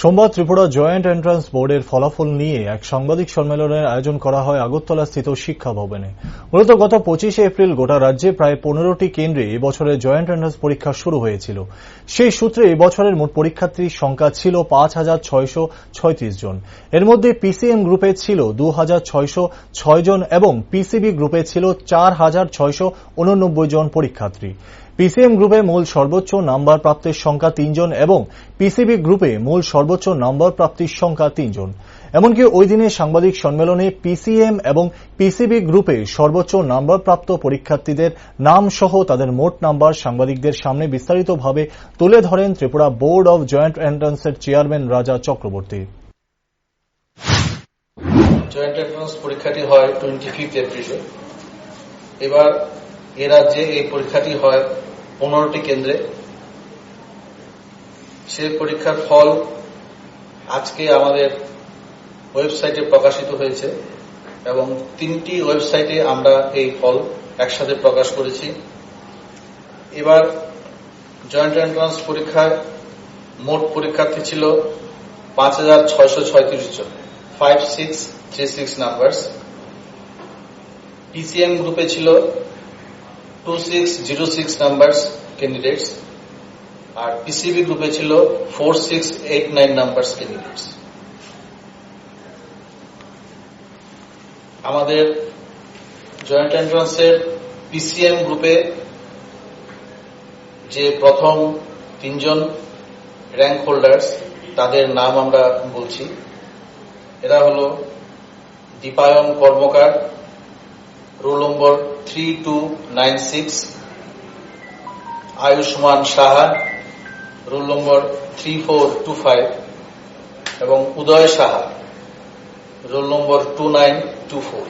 সোমবার Tripura joint entrance বোর্ডের ফলাফল নিয়ে এক সাংবাদিক সম্মেলনের আয়োজন করা হয় আগরতলা স্থিত শিক্ষা ভবনে। মূলত গত পঁচিশে এপ্রিল গোটা রাজ্যে প্রায় পনেরোটি কেন্দ্রে এবছরের জয়েন্ট এন্ট্রান্স পরীক্ষা শুরু হয়েছিল। সেই সূত্রে এবছরের মোট পরীক্ষার্থীর সংখ্যা ছিল পাঁচ হাজার ছয়শো ছয়ত্রিশ জন। এর মধ্যে পিসিএম গ্রুপে ছিল দু হাজার ছয়শো ছয় জন এবং পিসিবি গ্রুপে ছিল চার হাজার ছয়শো উননব্বই জন পরীক্ষার্থী। পিসিএম গ্রুপে মূল সর্বোচ্চ নাম্বার প্রাপ্তের সংখ্যা তিনজন এবং পিসিবি গ্রুপে মূল সর্বোচ্চ নম্বর প্রাপ্তির সংখ্যা তিনজন। এমনকি ওই দিনে সাংবাদিক সম্মেলনে পিসিএম এবং পিসিবি গ্রুপে সর্বোচ্চ নম্বর প্রাপ্ত পরীক্ষার্থীদের নাম সহ তাদের মোট নাম্বার সাংবাদিকদের সামনে বিস্তারিতভাবে তুলে ধরেন ত্রিপুরা বোর্ড অব জয়েন্ট এন্ট্রান্সের chairman Raja Chakraborty. Joint entrance পরীক্ষাটি হয় টোয়েন্টি ফিফথ এপ্রিলে এবার এ রাজ্যে এই পরীক্ষাটি হয় পনেরোটি কেন্দ্রে। সে পরীক্ষার ফল আজকে আমাদের ওয়েবসাইটে প্রকাশিত হয়েছে এবং তিনটি ওয়েবসাইটে আমরা এই ফল একসাথে প্রকাশ করেছি। এবার জয়েন্ট এন্ট্রান্স পরীক্ষায় মোট পরীক্ষার্থী ছিল পাঁচ হাজার ছয়শো ছয়ত্রিশ জন five six three six numbers PCM গ্রুপে ছিল two six zero six numbers candidates আর পিসিবি গ্রুপে ছিল four six eight nine numbers candidates আমাদের জয়েন্ট এন্ট্রান্সের পিসিএম গ্রুপে যে প্রথম তিনজন র্যাঙ্ক হোল্ডার্স তাদের নাম আমরা বলছি। এরা হল Dipayan Karmakar roll number three two nine six Ayushman Saha roll number three four two five এবং Uday Saha roll number two nine two four